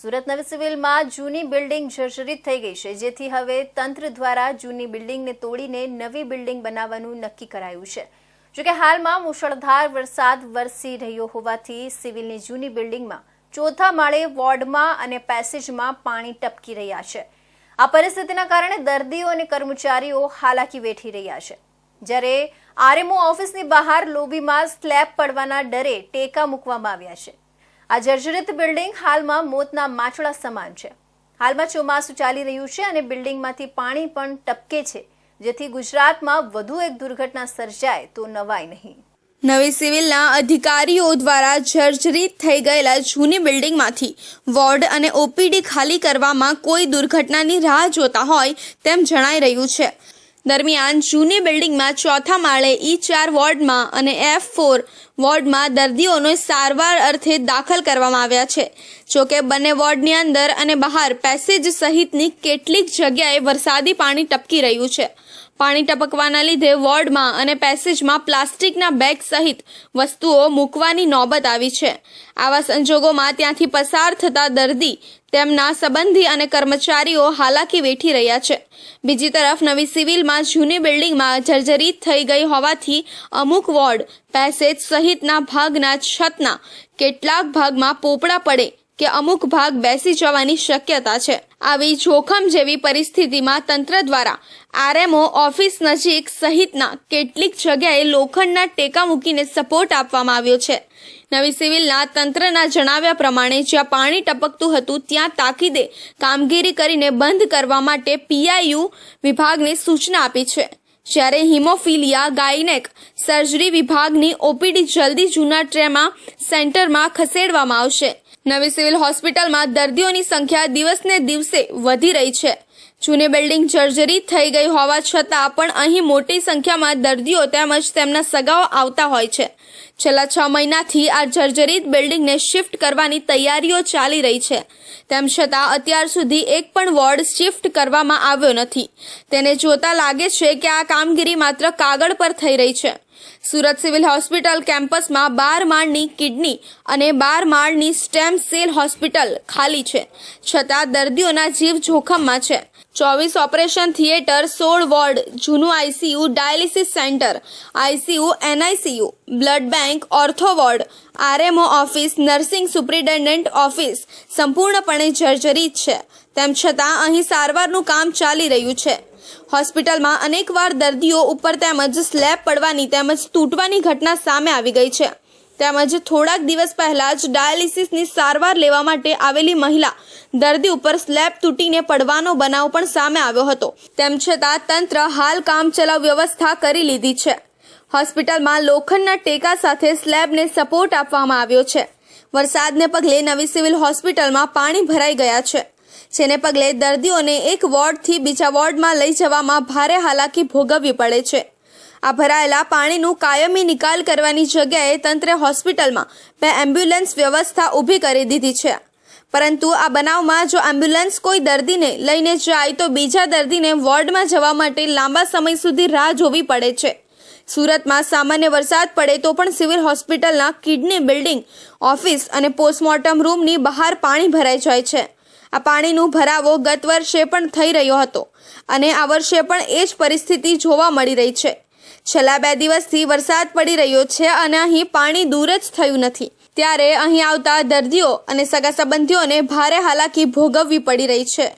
સુરત નવી સિવિલમાં જૂની બિલ્ડિંગ જર્જરિત થઈ ગઈ છે, જેથી હવે તંત્ર દ્વારા જૂની બિલ્ડિંગને તોડીને નવી બિલ્ડિંગ બનાવવાનું નક્કી કરાયું છે. જોકે હાલમાં મુશળધાર વરસાદ વરસી રહ્યો હોવાથી સિવિલની જૂની બિલ્ડિંગમાં ચોથા માળે વોર્ડમાં અને પેસેજમાં પાણી ટપકી રહ્યા છે. આ પરિસ્થિતિના કારણે દર્દીઓ અને કર્મચારીઓ હાલાકી વેઠી રહ્યા છે. જ્યારે આરએમઓ ઓફિસની બહાર લોબીમાં સ્લેબ પડવાના ડરે ટેકા મૂકવામાં આવ્યા છે. આ જર્જરિત બિલ્ડિંગ હાલમાં મોતના માછડા સમાન છે. હાલમાં ચોમાસું ચાલી રહ્યું છે અને બિલ્ડિંગમાંથી પાણી પણ ટપકે છે, જેથી ગુજરાતમાં વધુ એક દુર્ઘટના સર્જાય તો નવાય નહીં. નવી સિવિલના અધિકારીઓ દ્વારા જર્જરિત થઈ ગયેલા જૂની બિલ્ડિંગમાંથી વોર્ડ અને ઓપીડી ખાલી કરવામાં કોઈ દુર્ઘટનાની રાહ જોતા હોય તેમ જણાઈ રહ્યું છે. દરમિયાન જૂની બિલ્ડિંગમાં ચોથા માળે ઈ ચાર વોર્ડમાં અને એફ ફોર વોર્ડમાં દર્દીઓને સારવાર અર્થે દાખલ કરવામાં આવ્યા છે. જોકે બંને વોર્ડની અંદર અને બહાર પેસેજ સહિતની કેટલીક જગ્યાએ વરસાદી પાણી ટપકી રહ્યું છે. પાણી ટપકવાના લીધે વોર્ડમાં અને પેસેજમાં પ્લાસ્ટિકના બેગ સહિત વસ્તુઓ મૂકવાની નોબત આવી છે. આવા સંજોગોમાં ત્યાંથી પસાર થતા દર્દી તેમના સંબંધી અને કર્મચારીઓ હાલાકી વેઠી રહ્યા છે. બીજી તરફ નવી સિવિલમાં જૂની બિલ્ડિંગમાં જર્જરિત થઈ ગઈ હોવાથી અમુક વોર્ડ પેસેજ સહિતના ભાગના છતના કેટલાક ભાગમાં પોપડા પડે કે અમુક ભાગ બેસી જવાની શક્યતા છે. આવી જોખમ જેવી પરિસ્થિતિમાં તંત્ર દ્વારા આરએમઓ ઓફિસ નજીક સહિતના કેટલીક જગ્યાએ લોખંડના ટેકા મૂકીને સપોર્ટ આપવામાં આવ્યો છે. નવી સિવિલના તંત્રના જણાવ્યા પ્રમાણે, જ્યાં પાણી ટપકતું હતું, ત્યાં તાકીદે કામગીરી કરીને બંધ કરવા માટે પીઆઈયુ વિભાગને સૂચના આપી છે. જ્યારે હિમોફિલિયા ગાયનેક સર્જરી વિભાગની ઓપીડી જલ્દી જૂના ટ્રેમાં સેન્ટરમાં ખસેડવામાં આવશે. નવી સિવિલ હોસ્પિટલમાં દર્દીઓની સંખ્યા દિવસને દિવસે વધી રહી છે. જૂની બિલ્ડિંગ જર્જરી થઈ ગઈ હોવા છતાં પણ અહીં મોટી સંખ્યામાં દર્દીઓ તેમજ તેમના સગાઓ આવતા હોય છે. છેલ્લા છ મહિનાથી આ જર્જરિત બિલ્ડિંગને શિફ્ટ કરવાની તૈયારીઓ ચાલી રહી છે. તેમ છતાં અત્યાર સુધી એક પણ વોર્ડ શિફ્ટ કરવામાં આવ્યો નથી. તેને જોતા લાગે છે કે આ કામગીરી માત્ર કાગળ પર થઈ રહી છે. સુરત સિવિલ હોસ્પિટલ કેમ્પસમાં બાર માળની કિડની અને બાર માળની સ્ટેમ સેલ હોસ્પિટલ ખાલી છે, છતાં દર્દીઓના જીવ જોખમમાં છે. ચોવીસ ઓપરેશન થિયેટર સોળ વોર્ડ, જૂનું ICU dialysis centre ICU NICU blood bank, ortho ward, RMO office, nursing superintendent office સંપૂર્ણપણે જર્જરિત છે. તેમ છતાં અહીં સારવારનું કામ ચાલી રહ્યું છે. હોસ્પિટલમાં અનેકવાર દર્દીઓ ઉપર તેમજ સ્લેબ પડવાની તેમજ તૂટવાની ઘટના સામે આવી ગઈ છે. તેમજ થોડાક દિવસ પહેલા જ ડાયાલિસિસની સારવાર લેવા માટે આવેલી મહિલા દર્દી ઉપર સ્લેબ તૂટીને પડવાનો બનાવ પણ સામે આવ્યો હતો. તેમ છતાં તંત્ર હાલ કામચલાઉ વ્યવસ્થા કરી લીધી છે. હોસ્પિટલમાં લોખંડના ટેકા સાથે સ્લેબને સપોર્ટ આપવામાં આવ્યો છે. વરસાદને પગલે નવી સિવિલ હોસ્પિટલમાં પાણી ભરાઈ ગયા છે. જેને પગલે દર્દીઓને એક વોર્ડથી બીજા વોર્ડમાં લઈ જવામાં ભારે હાલાકી ભોગવવી પડે છે. આ ભરાયેલા પાણીનું કાયમી નિકાલ કરવાની જગ્યાએ તંત્રે હોસ્પિટલમાં બે એમ્બ્યુલન્સ વ્યવસ્થા ઊભી કરી દીધી છે. પરંતુ આ બનાવમાં જો એમ્બ્યુલન્સ કોઈ દર્દીને લઈને જાય તો બીજા દર્દીને વોર્ડમાં જવા માટે લાંબા સમય સુધી રાહ જોવી પડે છે. સુરતમાં સામાન્ય વરસાદ પડે તો પણ સિવિલ હોસ્પિટલના કિડની બિલ્ડિંગ, ઓફિસ અને પોસ્ટમોર્ટમ રૂમની બહાર પાણી ભરાઈ જાય છે. આ પાણીનું ભરાવો ગત વર્ષે પણ થઈ રહ્યો હતો અને આ વર્ષે પણ એ જ પરિસ્થિતિ જોવા મળી રહી છે. છેલ્લા બે દિવસથી વરસાદ પડી રહ્યો છે અને અહીં પાણી દૂર જ થયું નથી. ત્યારે અહીં આવતા દર્દીઓ અને સગા સંબંધીઓને ભારે હાલાકી ભોગવવી પડી રહી છે.